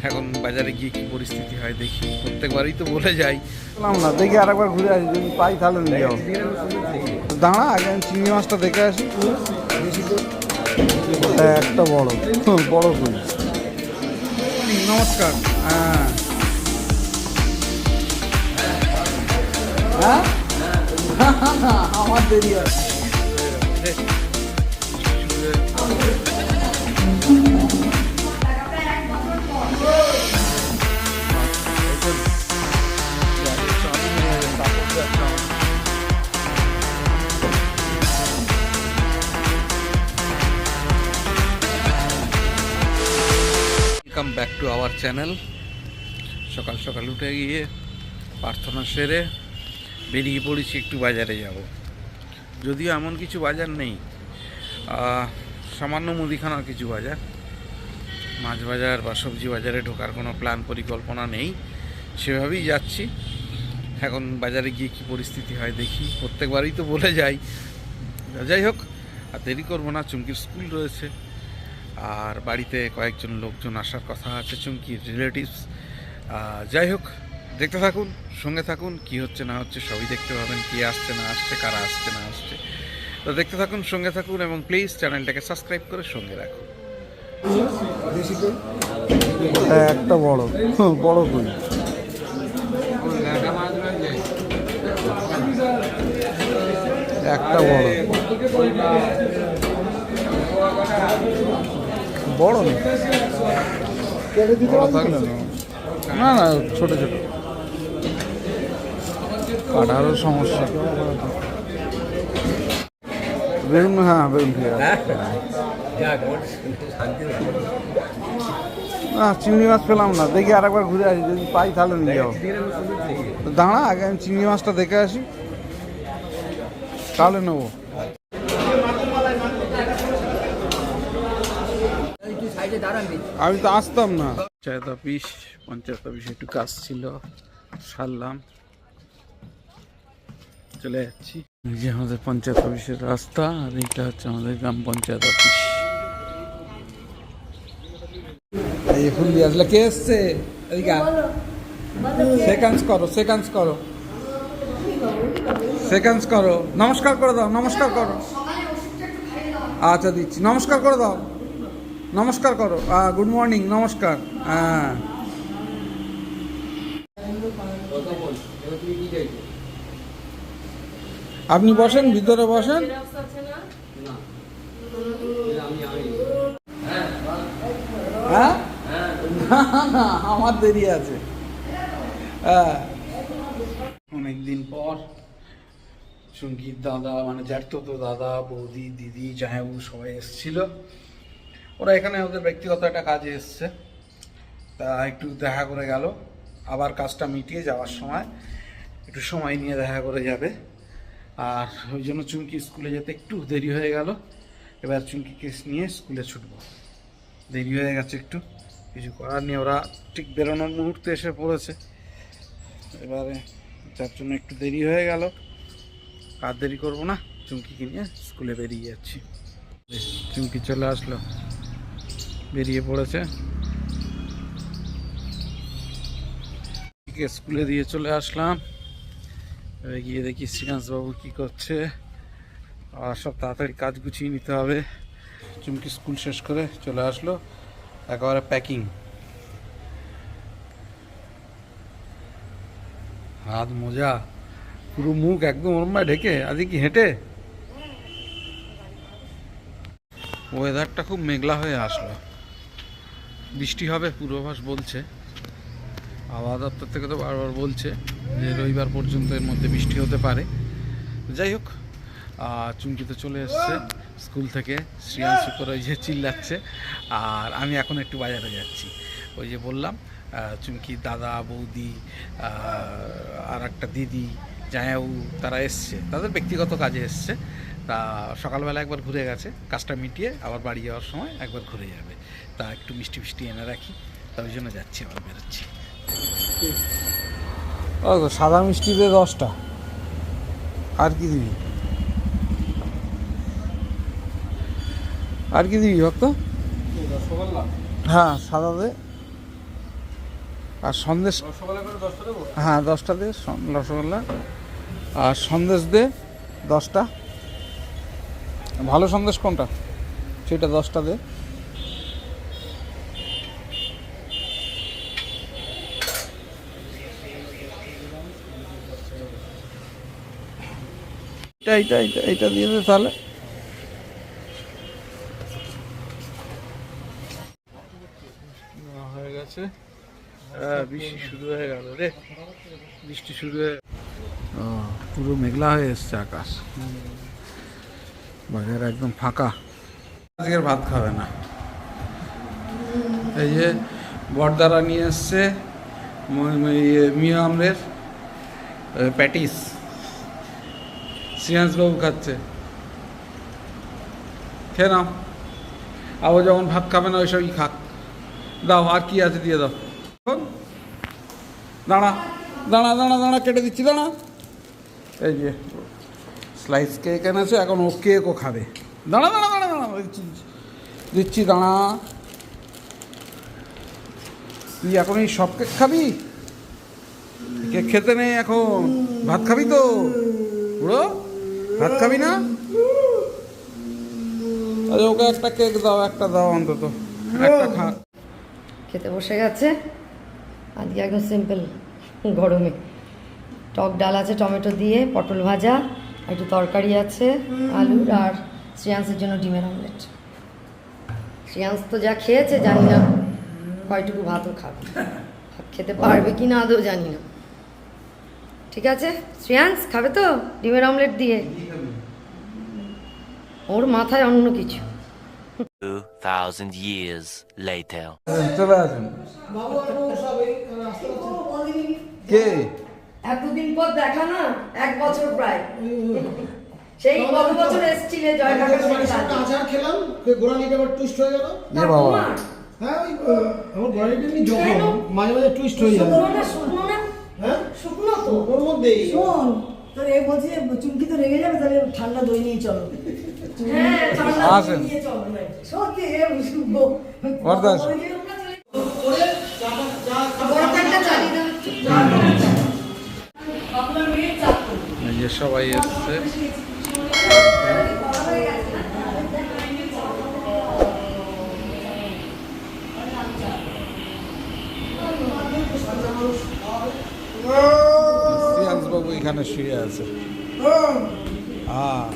এখন বাজারে গিয়ে কি পরিস্থিতি হয় দেখি প্রত্যেকবারই তো বলে যাই না দেখি আরেকবার ঘুরে আসি যদি পাই তাহলে নিয়ে দাঁড়া আগে আমি চিংড়ি মাছটা দেখে আসি হ্যাঁ, একটা বড় বড় কই নমস্কার হ্যাঁ হ্যাঁ আমার দেরি আছে ব্যাক টু আওয়ার চ্যানেল সকাল সকাল উঠে গিয়ে প্রার্থনা সেরে বেরিয়ে পড়েছি একটু বাজারে যাব। যদিও এমন কিছু বাজার নেই। সামান্য মুদিখানার কিছু বাজার। মাছ বাজার বা সবজি বাজারে ঢোকার কোনো প্ল্যান পরিকল্পনা নেই। সেভাবেই যাচ্ছি। এখন বাজারে গিয়ে কি পরিস্থিতি হয় দেখি। প্রত্যেকবারই তো বলে যাই। যাই হোক, আর দেরি করব না, চুমকির স্কুল রয়েছে। আর বাড়িতে কয়েকজন লোকজন আসার কথা আছে, চুমকির রিলেটিভস যাই হোক, দেখতে থাকুন, সঙ্গে থাকুন, কি হচ্ছে না হচ্ছে সবই দেখতে পাবেন, কি আসছে না আসছে, কারা আসছে না আসছে। তো দেখতে থাকুন, সঙ্গে থাকুন এবং প্লিজ চ্যানেলটাকে সাবস্ক্রাইব করে সঙ্গে রাখুন। একটা বড় বড় কই? একটা বড়। বড় না। না। ছোট ছোট। কাটারও সমস্যা। বেগুন হ্যাঁ বেগুন না, চিংড়ি মাছ পেলাম না। দেখি আরেকবার ঘুরে আসি। যদি পাই তাহলে নিয়ে যাব। দাঁড়া, আগে আমি চিংড়ি মাছটা দেখে আসি। তাহলে নেব। আমি তো আসতাম না। পঞ্চায়েত অফিস পঞ্চায়েত অফিসে একটু কাজ ছিল সারলাম। চলে যাচ্ছি। এই যে আমাদের পঞ্চায়েত অফিসের রাস্তা আর এইটা হচ্ছে আমাদের গ্রাম পঞ্চায়েত অফিস এই যে ফুল দিয়ে আসলে কে এসছে? এদিকে সেকেন্ডস করো সেকেন্ডস করো। সেকেন্ডস করো। নমস্কার করে দাও নমস্কার করো। আচ্ছা দিচ্ছি। নমস্কার করে দাও। নমস্কার করো। গুড মর্নিং নমস্কার। হ্যাঁ। আপনি বসেন, ভিতরে বসেন। হ্যাঁ? আমার দেরি আছে। হ্যাঁ। অনেকদিন পর সংগীত দাদা মানে জ্যাঠতো দাদা, বৌদি, দিদি জামাইবু সবাই এসেছিল। ওরা এখানে ওদের ব্যক্তিগত একটা কাজে এসছে। তা একটু দেখা করে গেল। আবার কাজটা মিটিয়ে যাওয়ার সময় একটু সময় নিয়ে দেখা করে যাবে। আর ওই জন্য চুমকি স্কুলে যেতে একটু দেরি হয়ে গেল। এবার চুমকি কেস নিয়ে স্কুলে ছুটব। দেরি হয়ে গেছে একটু। কিছু করার নেই। ওরা ঠিক বেরোনোর মুহূর্তে এসে পড়েছে। এবারে যার জন্য একটু দেরি হয়ে গেল। আর দেরি করব না। চুমকিকে নিয়ে স্কুলে বেরিয়ে যাচ্ছি। চুমকি চলে আসলো। বেরিয়ে পড়েছে। স্কুলে দিয়ে চলে আসলাম। এবার গিয়ে দেখি শ্রীকান্তবাবু কী করছে। আর সব তাড়াতাড়ি কাজ গুছিয়ে নিতে হবে। চুমকি স্কুল শেষ করে চলে আসলো। একেবারে প্যাকিং হাত মোজা, পুরো মুখ একদম ওরমায় ঢেকে আজকে কি হেঁটে? ওয়েদারটা খুব মেঘলা হয়ে আসলো। বৃষ্টি হবে, পূর্বাভাস বলছে। আবহাওয়া দপ্তর থেকে তো বারবার বলছে যে রবিবার পর্যন্ত এর মধ্যে বৃষ্টি হতে পারে। যাই হোক চুমকি তো চলে এসছে স্কুল থেকে শ্রিয়াংশু করে ওই যে চিল্লাচ্ছে। আর আমি এখন একটু বাজারে যাচ্ছি। ওই যে বললাম চুমকি দাদা, বৌদি আর একটা দিদি জায়াবু তারা এসছে। তাদের ব্যক্তিগত কাজে এসছে। তা সকালবেলা একবার ঘুরে গেছে, কাজটা মিটিয়ে আবার বাড়ি যাওয়ার সময় একবার ঘুরে যাবে। তা একটু মিষ্টি মিষ্টি এনে রাখি তা ওই জন্য যাচ্ছি আবার বেরোচ্ছি। ও তো সাদা মিষ্টিতে দশটা। আর কি দিবি? আর কি দিবি ভক্ত? হ্যাঁ সাদা দে। আর সন্দেশ হ্যাঁ দশটা দে রসগোল্লা। আর সন্দেশ দে দশটা। ভালো সন্দেশ কোনটা? সেটা দশটা দে। এটা এইটা এইটা এইটা দিয়ে দে তাহলে। হয়ে গেছে। হ্যাঁ বৃষ্টি শুরু হয়ে গেল রে। বৃষ্টি শুরু হয়ে ও, পুরো মেঘলা হয়ে এসছে আকাশ। বাজার একদম ফাঁকা। আজকের ভাত খাবে না। এই যে বরদারা নিয়ে এসছে মিয়ামরের প্যাটিস। শ্রীহাংসবাবু খাচ্ছে। খেয়ে নাও। আবার যখন ভাত খাবে না, ওইসবই খাক। দাও, আর কি আছে দিয়ে দাও। দাঁড়া দাঁড়া দাঁড়া দাঁড়া, কেটে দিচ্ছি, দাঁড়া। এই যে স্লাইস কেক এনেছে, এখন ও কেকও খাবে। দাঁড়া দাঁড়া দাঁড়া দাঁড়া, দিচ্ছি দিচ্ছি, দাঁড়া। তুই এখন এই সব কেক খাবি? কেক খেতে নেই এখন। ভাত খাবি তো? বুড়ো ভাত খাবি না? ওকে একটা কেক দাও, একটা দাও অন্তত। একটা খা। খেতে বসে গেছে। আজকে একদম সিম্পল গরমে। টক ডাল আছে, টমেটো দিয়ে, পটল ভাজা একটু তরকারি আছে, আলুর আর শ্রেয়াংসের জন্য ডিমের অমলেট শ্রেয়াংস তো যা খেয়েছে, জানি না কয়টুকু ভাতও খাবে। খেতে পারবে কি না আদৌ জানি না। ঠিক আছে? শ্রেয়াংস খাবে তো? ডিমের অমলেট দিয়ে। ওর মাথায় অন্য কিছু। 2,000 years later. চলে আসুন। কে? এতদিন পর দেখা না? এক বছর প্রায়। সেই গত বছর এসেছিলে জয় কাকার সাথে সাথে আচার খেলাম গোড়ালিটা আবার টুইস্ট হয়ে গেল। এ বাবা। হ্যাঁ আমার গোড়ালিটা এমনি মাঝে মাঝে টুইস্ট হয়ে যায় শুকনো না শুকনো না হ্যাঁ শুকনো ওর শোন তোর এ বলছি চুমকি তো রেগে যাবে তাহলে ঠান্ডা দই নিয়ে চলো। হ্যাঁ ঠান্ডা নিয়ে সত্যি এ সবাই এসছে। বাবু এখানে শুয়ে আছে। হ্যাঁ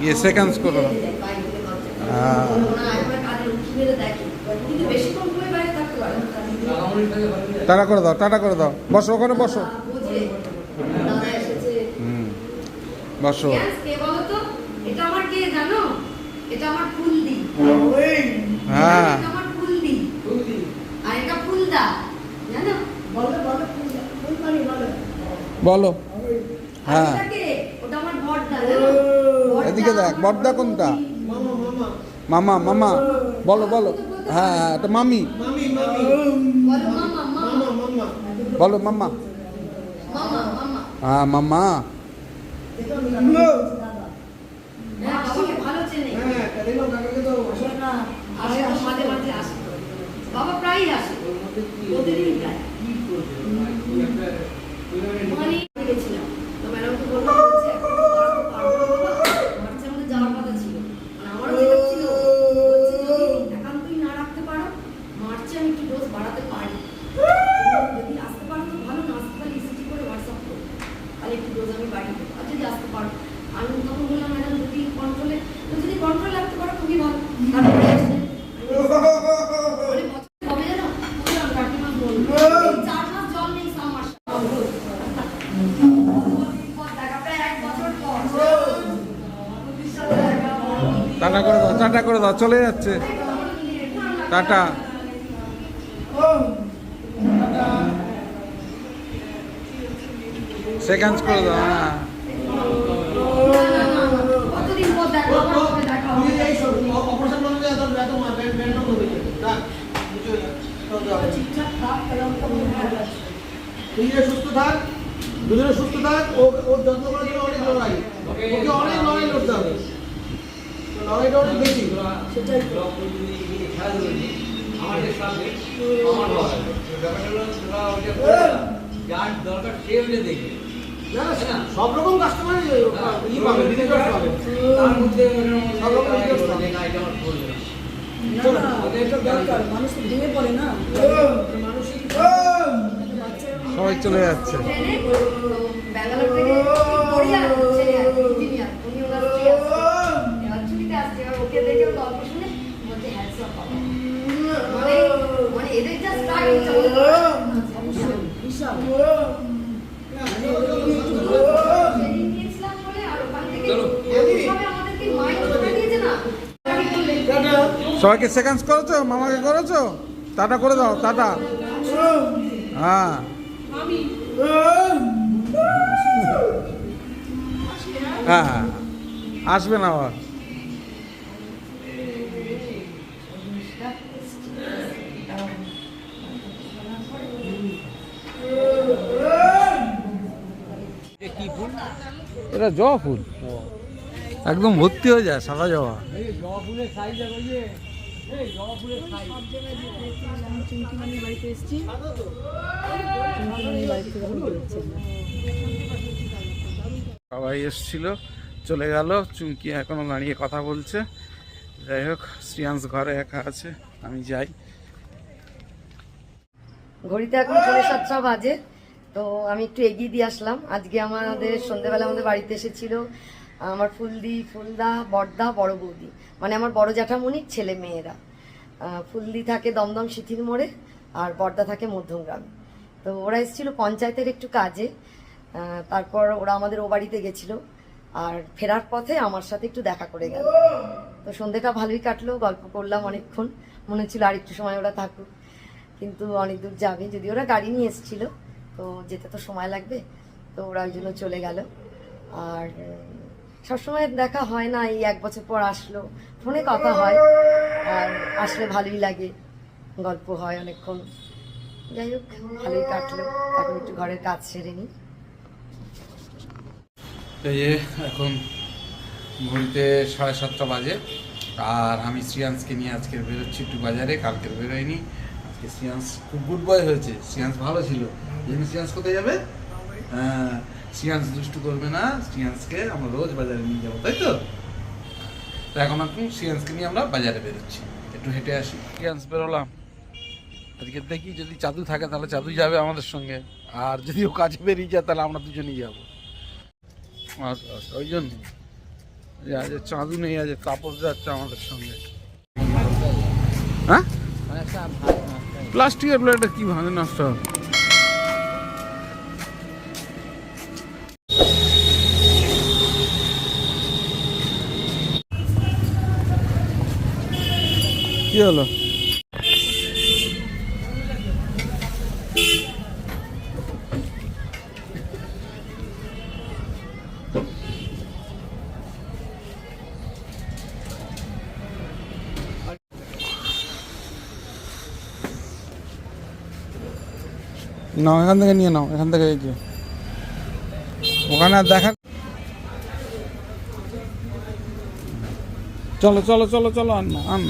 গিয়ে হ্যাঁ টাটা করে দাও, টাটা করে দাও। বসো, ওখানে বসো। হুম। বসো। হ্যাঁ এটা আমার ফুলদি আর এটা ফুলদা জানো বলো বলো ফুল পানি বলো বলো। হ্যাঁ। এটা কে? ওটা আমার বড়দা জানো? বড়দা, এদিকে দেখ, বড়দা কোনটা? মামা মামা। মামা মামা বলো বলো। হ্যাঁ হ্যাঁ এটা মামি। মামি মামি। বলো মামা মামা। মামা মামা। বলো মামা। মামা মামা। হ্যাঁ মামা। হ্যাঁ হ্যাঁ বাবা প্রায়ই আসে। প্রতিদিন প্রায় মানে গেছিলাম তো ম্যাডামকে বললাম যে এখন তো করাতে পারব না বাবা মার্চের মধ্যে যাওয়ার কথা ছিল মানে আমারও যেটা ছিল বলছে যদি একান্তই না রাখতে পারো মার্চে আমি একটু ডোজ বাড়াতে পারি যদি আসতে পারো তো ভালো না আসতে পারলে ইসিটি করে হোয়াটসঅ্যাপ করো তাহলে একটু ডোজ আমি বাড়িয়ে দেবো আর যদি আসতে পারো আমি তখন বললাম ম্যাডাম যদি কন্ট্রোলে যদি কন্ট্রোলে রাখতে পারো খুবই ভালো তারপরে accident। মানে বছরে কবে জানো? বললাম, কাকিমা বলল, এই চার মাস জল নেই সামার দেখা প্রায় এক বছর পর টাটা করে দাও টাটা করে দাও চলে যাচ্ছে টাটা সেকেন্ডস করে দাও হ্যাঁ কতদিন পর দেখা আবার কবে দেখা তুই হবে এই সব অপারেশন মানে এত এত মা ব্যান্ড ব্যান্ড হবে ডাক বুঝো ঠিকঠাক থাক তাহলে আমাকে মনে ভালো আছে তুই যে সুস্থ থাক দুজনে সুস্থ থাক ও যত্ন করার জন্য অনেক লড়াই ওকে অনেক লড়াই লড়তে হবে লড়াইটা অনেক বেশি সেটাই তো। না না সব রকম কাস্টমারই ই পাবে রিকোয়েস্ট পাবে সব রকম রিকোয়েস্ট পাবে না, না, এটা দরকার। মানুষ তো ভেঙে পড়ে না মানসিক সবাই চলে যাচ্ছে ব্যাঙ্গালোর থেকে কোরিয়া ছেলে আর কি, ইঞ্জিনিয়ার উনি ওনার স্ত্রী আসছে এবার ছুটিতে আসছে এবার ওকে দেখে ওর গল্প শুনে বলছে হ্যাঁ সব বাবা মানে মানে এদের যা স্টাইল বিশাল ট্রেনিং নিয়েছিলাম বলে আর ওখান থেকে এমনভাবে আমাদেরকে মাইন্ড করে দিয়েছে না সবাইকে সেকেন্ড করেছ? মামাকে করেছ? টাটা করে দাও টাটা। হ্যাঁ। হ্যাঁ হ্যাঁ। আসবেন আবার। এটা জবা ফুল। একদম ভর্তি হয়ে যায় সাদা জবা। সবাই এসছিল চলে গেল চুমকি এখনও দাঁড়িয়ে কথা বলছে। যাই হোক শ্রিয়াংশ ঘরে একা আছে আমি যাই। ঘড়িতে এখন সাতটা বাজে। তো আমি একটু এগিয়ে দিয়ে আসলাম। আজকে আমাদের সন্ধ্যেবেলা আমাদের বাড়িতে এসেছিল, আমার ফুলদি, ফুলদা বড়দা বড় বৌদি। মানে আমার বড় জ্যাঠামণির ছেলে মেয়েরা। ফুলদি থাকে দমদম সিথির মোড়ে আর বড়দা থাকে মধ্যমগ্রামে তো ওরা এসেছিল পঞ্চায়েতের একটু কাজে। তারপর ওরা আমাদের ও বাড়িতে গেছিল আর ফেরার পথে আমার সাথে একটু দেখা করে গেল। তো সন্ধ্যেটা ভালোই কাটলো, গল্প করলাম অনেকক্ষণ। মনে হচ্ছিল আর একটু সময় ওরা থাকুক। কিন্তু অনেক দূর যাবে। যদি ওরা গাড়ি নিয়ে এসেছিল তো যেতে তো সময় লাগবে, তো ওরা ওই জন্য চলে গেল। আর সবসময় দেখা হয় না, এই এক বছর পর আসলো। ফোনে কথা হয়, আর আসলে ভালোই লাগে, গল্প হয় অনেকক্ষণ। যাই হোক, ভালোই কাটলো। এখন একটু ঘরের কাজ সেরে নিই। এখন ঘড়িতে সাড়ে সাতটা বাজে। আর আমি শ্রিয়াংশকে নিয়ে আজকে বেরোচ্ছি একটু বাজারে, কালকে বেরোয়নি। আজকে শ্রিয়াংশ খুব গুড বয় হয়েছে। শ্রিয়াংশ ভালো ছিল। এই জন্য কোথায় যাবে? হ্যাঁ শ্রিয়াংশ দুষ্টু করবে না শ্রিয়াংশকে আমরা রোজ বাজারে নিয়ে যাব তাই তো? এখন এখন শ্রিয়াংশকে নিয়ে আমরা বাজারে বেরোচ্ছি। একটু হেঁটে আসি। শ্রিয়াংশ বেরোলাম। আজকে দেখি যদি চাদু থাকে তাহলে চাদু যাবে আমাদের সঙ্গে। আর যদি ও কাছে বেরিয়ে যায় তাহলে আমরা দুজনেই যাব। আচ্ছা আচ্ছা ওই জন্য। আজ চাঁদু নেই আজ তাপস যাচ্ছে আমাদের সঙ্গে। হ্যাঁ? প্লাস্টিকের প্লেটটা কি ভাঙে নষ্ট হবে? কি হলো? নাও, এখান থেকে নিয়ে নাও, এখান থেকে এই যে। ওখানে দেখা চলো চলো চলো চলো, আন না, আন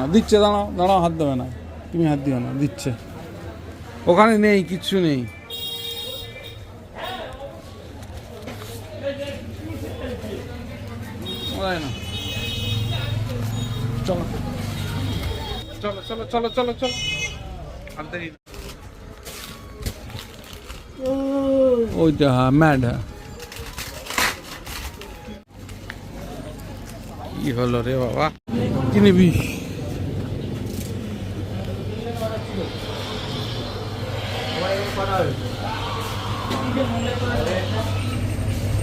না দিচ্ছে, দাঁড়াও দাঁড়াও, হাত দেবে না। তুমি হাত দিও না, দিচ্ছে। ওখানে নেই, কিচ্ছু নেই। চলো। চলো চলো চলো চলো চলো। ওইটা হ্যাঁ ম্যাড হ্যাঁ। কি হলো রে বাবা? কি নিবি?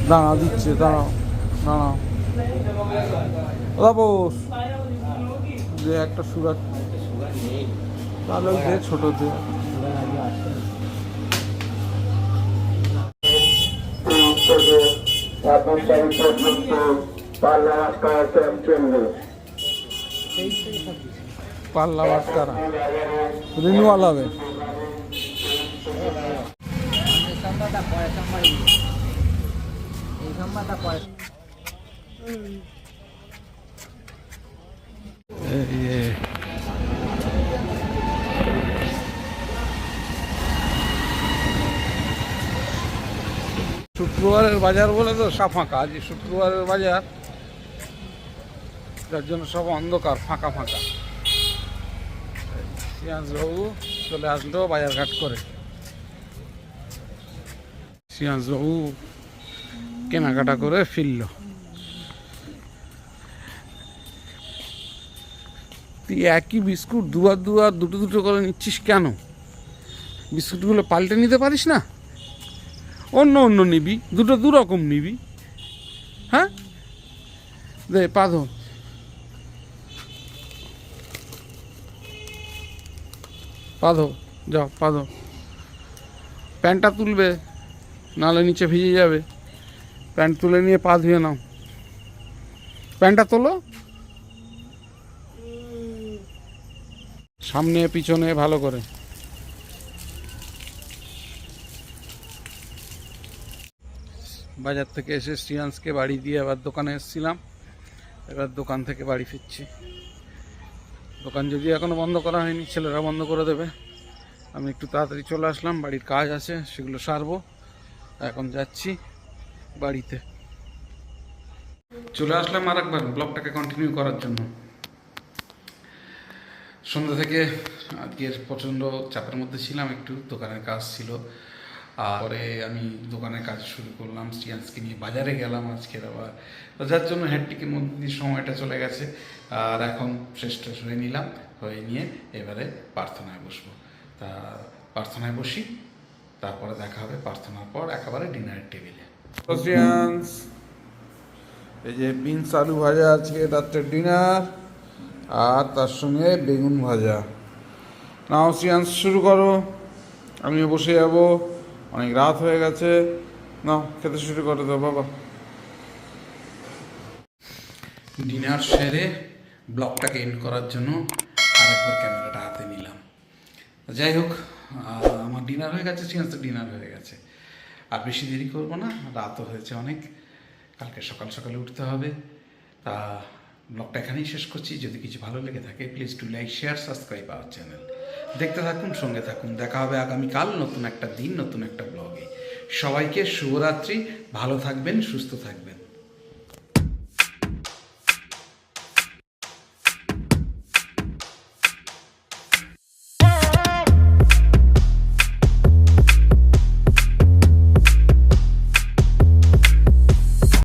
দাঁড়াও দিচ্ছে, দাঁড়াও দাঁড়াও। ওদা যে একটা সুরাট তাহলে যে ছোট দিয়ে পাল্লা বাটকারা। রিনিউয়াল হবে। শুক্রবারের বাজার বলে তো সব ফাঁকা, আজ শুক্রবারের বাজার, যার জন্য সব অন্ধকার, ফাঁকা ফাঁকা। সিয়াজবাবু চলে আসলো বাজারঘাট করে। সিয়াজবাবু কেনাকাটা করে ফিরল। তুই একই বিস্কুট দুবার দুবার দুটো দুটো করে নিচ্ছিস কেন? বিস্কুটগুলো পাল্টে নিতে পারিস না? অন্য অন্য নিবি, দুটো দু রকম নিবি। হ্যাঁ? দে পাধো পাধো যাও পাধো প্যান্টটা তুলবে নাহলে নিচে ভিজে যাবে। প্যান্ট তুলে নিয়ে পা ধুয়ে নাও। প্যান্টটা তোলো। সামনে, পিছনে, ভালো করে। বাজার থেকে এসে শ্রিয়াংশকে বাড়ি দিয়ে আবার দোকানে এসেছিলাম। এবার দোকান থেকে বাড়ি ফিরছি। দোকান যদি এখনও বন্ধ করা হয়নি, ছেলেরা বন্ধ করে দেবে। আমি একটু তাড়াতাড়ি চলে আসলাম, বাড়ির কাজ আছে, সেগুলো সারবো। এখন যাচ্ছি। বাড়িতে। চলে আসলাম আর একবার ব্লগটাকে কন্টিনিউ করার জন্য। সন্ধ্যা থেকে আজকের প্রচণ্ড চাপের মধ্যে ছিলাম, একটু দোকানের কাজ ছিল। পরে আমি দোকানের কাজ শুরু করলাম স্টিয়ান্সকে নিয়ে বাজারে গেলাম আজকের আবার। যার জন্য হ্যাডটিকের মধ্যে দিয়ে সময়টা চলে গেছে। আর এখন শেষ টেস হয়ে নিলাম, হয়ে নিয়ে এবারে প্রার্থনায় বসবো। তা প্রার্থনায় বসি, তারপরে দেখা হবে। প্রার্থনার পর একেবারে ডিনারের টেবিলে এই যে বিনস আলু ভাজা আজকে রাত্রের ডিনার, আর তার সঙ্গে বেগুন ভাজা। নাও সিয়ান্স শুরু করো। আমিও বসে যাব। অনেক রাত হয়ে গেছে। নাও, খেতে শুরু করে দাও, বাবা। ডিনার সেরে ব্লগটাকে এন্ড করার জন্য আরেকবার ক্যামেরাটা হাতে নিলাম। যাই হোক আমার ডিনার হয়ে গেছে সিয়ান্স ডিনার হয়ে গেছে। আর বেশি দেরি করব না, রাতও হয়েছে অনেক, কালকে সকাল সকালে উঠতে হবে। তা ব্লগটা এখানেই শেষ করছি, যদি কিছু ভালো লেগে থাকে please to like share subscribe our channel দেখতে থাকুন, সঙ্গে থাকুন, দেখা হবে আগামীকাল নতুন একটা দিন, নতুন একটা ব্লগে সবাইকে শুভরাত্রি, ভালো থাকবেন, সুস্থ থাকবেন।